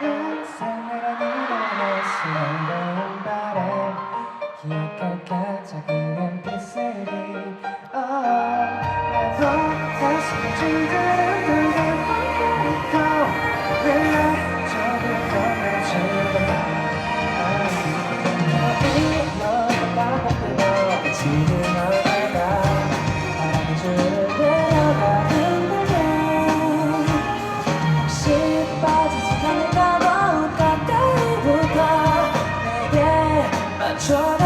인생을 밀어내신 거운 바람. 기억할까 작은 햇빛을 어, 나도 다시 chora.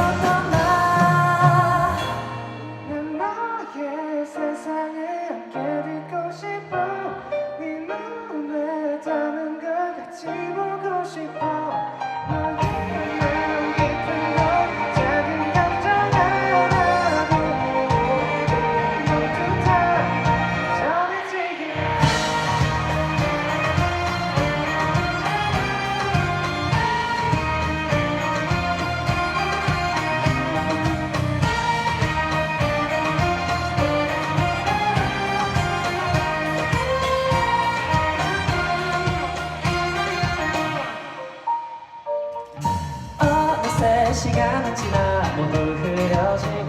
시간은 지나 모두 흐려지